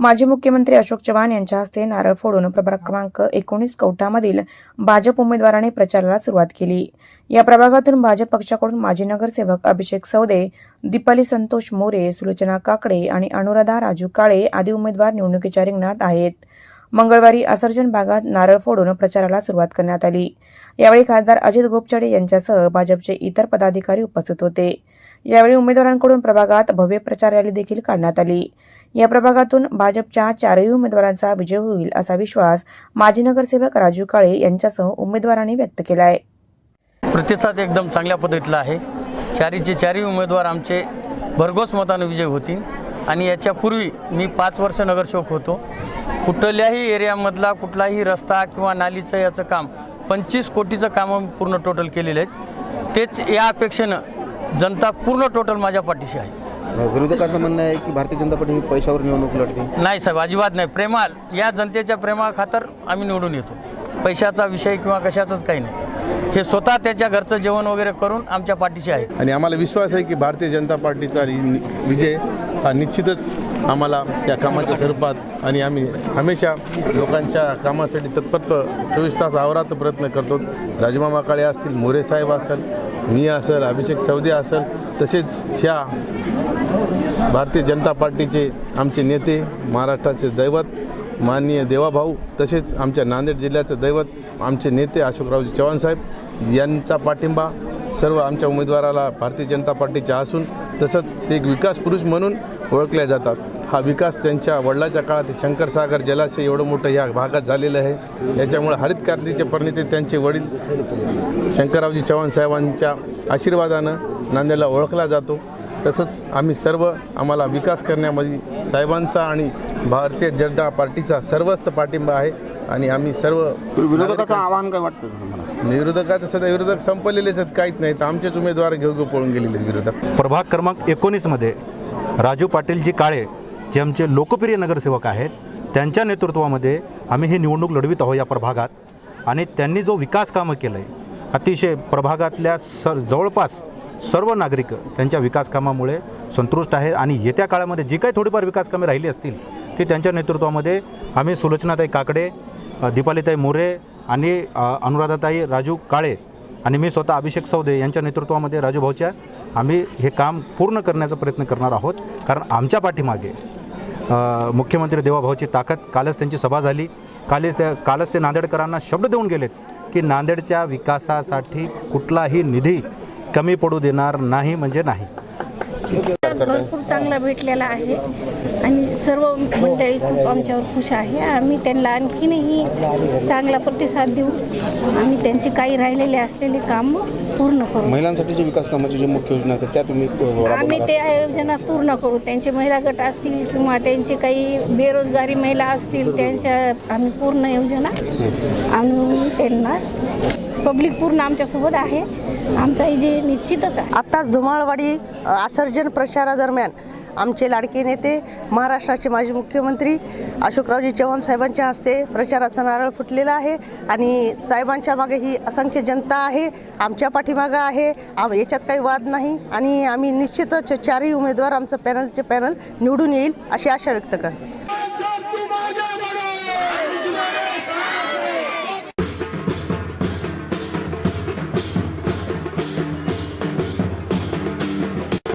माजी मुख्यमंत्री अशोक चव्हाण यांच्या हस्ते नारळ फोडून प्रभाग क्रमांक एकोणीस कवठामधील भाजप उमेदवाराने प्रचाराला सुरुवात केली. या प्रभागातून भाजप पक्षाकडून माजी नगरसेवक अभिषेक सौदे दीपाली संतोष मोरे सुलोचना काकडे आणि अनुराधा राजू काळे आदी उमेदवार निवडणुकीच्या रिंगणात आहेत. मंगळवारी असर्जन भागात नारळ फोडून प्रचाराला सुरुवात करण्यात आली. यावेळी खासदार अजित गोपचडे यांच्यासह भाजपचे इतर पदाधिकारी उपस्थित होते. यावेळी उमेदवारांकडून प्रभागात भव्य प्रचार रॅली देखील काढण्यात आली. या प्रभागातून भाजपच्या चारही उमेदवारांचा विजय होईल असा विश्वास माजी नगरसेवक राजू काळे यांच्यासह उमेदवारांनी व्यक्त केला आहे प्रतिसाद एकदम चांगल्या पद्धतीला आहे. चारीचे चारही उमेदवार आमचे भरघोस मतानं विजय होतील आणि याच्यापूर्वी मी पाच वर्ष नगरसेवक होतो. कुठल्याही एरियामधला कुठलाही रस्ता किंवा नालीचं याचं काम पंचवीस कोटीचं कामं पूर्ण टोटल केलेलं आहेत तेच या अपेक्षेनं जनता पूर्ण टोटल माझ्या पाठीशी आहे. विरोधकाचं म्हणणं आहे की भारतीय जनता पार्टी ही पैशावर निवडणूक लढते. नाही साहेब अजिबात नाही. प्रेमाल या जनतेच्या प्रेमा खातर आम्ही निवडून येतो. पैशाचा विषय किंवा कशाचाच काही नाही. हे स्वतः त्याच्या घरचं जेवण वगैरे करून आमच्या पाठीशी आहे. आणि आम्हाला विश्वास आहे की भारतीय जनता पार्टीचा विजय हा निश्चितच आम्हाला या कामाच्या स्वरूपात आणि आम्ही हमेशा लोकांच्या कामासाठी तत्पर चोवीस तास आवरात प्रयत्न करतो. राजमामा काळे असतील मोरे साहेब असेल मी असेल अभिषेक सौदे असेल तसेच ह्या भारतीय जनता पार्टीचे आमचे नेते महाराष्ट्राचे दैवत माननीय देवाभाऊ तसेच आमच्या नांदेड जिल्ह्याचं दैवत आमचे नेते अशोकरावजी चव्हाण साहेब यांचा पाठिंबा सर्व आमच्या उमेदवाराला भारतीय जनता पार्टीचा असून तसंच एक विकास पुरुष म्हणून ओळखल्या जातात. हा विकास त्यांच्या वडिलाच्या काळात शंकरसागर जलाशय एवढं मोठं या भागात झालेलं आहे. याच्यामुळे हरित क्रांतीचे प्रणेते त्यांचे वडील शंकररावजी चव्हाण साहेबांच्या आशीर्वादानं नांदेडला ओळखला जातो. तसंच आम्ही सर्व आम्हाला विकास करण्यामध्ये साहेबांचा आणि भारतीय जनता पार्टीचा सर्वच पाठिंबा आहे आणि आम्ही सर्व विरोधकाचं आव्हान काय वाटतं विरोधकाचं सध्या विरोधक संपलेलेच आहेत काहीच नाही. तर आमचेच उमेदवार घेऊ घेऊ पळून गेलेले आहेत विरोधक. प्रभाग क्रमांक एकोणीसमध्ये राजू पाटीलजी काळे जे आमचे लोकप्रिय नगरसेवक आहेत त्यांच्या नेतृत्वामध्ये आम्ही ही निवडणूक लढवित आहोत या प्रभागात. आणि त्यांनी जो विकास कामं केलं आहे अतिशय प्रभागातल्या सर जवळपास सर्व नागरिक त्यांच्या विकास कामामुळे संतुष्ट आहे आणि येत्या काळामध्ये जी काही थोडीफार विकास कामे राहिली असतील ती त्यांच्या नेतृत्वामध्ये आम्ही सुलोचनाताई काकडे दीपालीताई मोरे आणि अनुराधाताई राजू काळे आणि मी स्वतः अभिषेक सौदे यांच्या नेतृत्वामध्ये राजूभाऊच्या आम्ही हे काम पूर्ण करण्याचा प्रयत्न करणार आहोत. कारण आमच्या पाठीमागे मुख्यमंत्री देवाभाऊची ताकद कालच त्यांची सभा झाली. कालच त्या कालच ते नांदेडकरांना शब्द देऊन गेलेत की नांदेडच्या विकासासाठी कुठलाही निधी कमी पडू देणार नाही म्हणजे नाही. भरपूर चांगला भेटलेला आहे. आणि सर्व मंडळी खूप आमच्यावर खुश आहे. आम्ही त्यांना आणखीनही चांगला प्रतिसाद देऊ. आम्ही त्यांचे काही राहिलेले असलेले काम पूर्ण करू. महिलांसाठीची विकास कामाची जी मुख्य योजना आहेत त्या तुम्ही आम्ही आहात. ते योजना पूर्ण करू. त्यांचे महिला गट असतील किंवा त्यांचे काही बेरोजगारी महिला असतील त्यांच्या आम्ही पूर्ण योजना आणून त्यांना पब्लिक पूर्ण आमच्यासोबत आहे. आमचा जे निश्चितच आहे. आत्ताच धुमाळवाडी आसर्जन प्रचारादरम्यान आमचे लाडके नेते महाराष्ट्राचे माजी मुख्यमंत्री अशोकरावजी चव्हाण साहेबांच्या हस्ते प्रचाराचा नारळ फुटलेला आहे आणि साहेबांच्या मागे ही असंख्य जनता आहे आमच्या पाठीमागं आहे. आम याच्यात काही वाद नाही आणि आम्ही निश्चितच चारही उमेदवार आमचं पॅनलचे पॅनल निवडून येईल अशी आशा व्यक्त करते.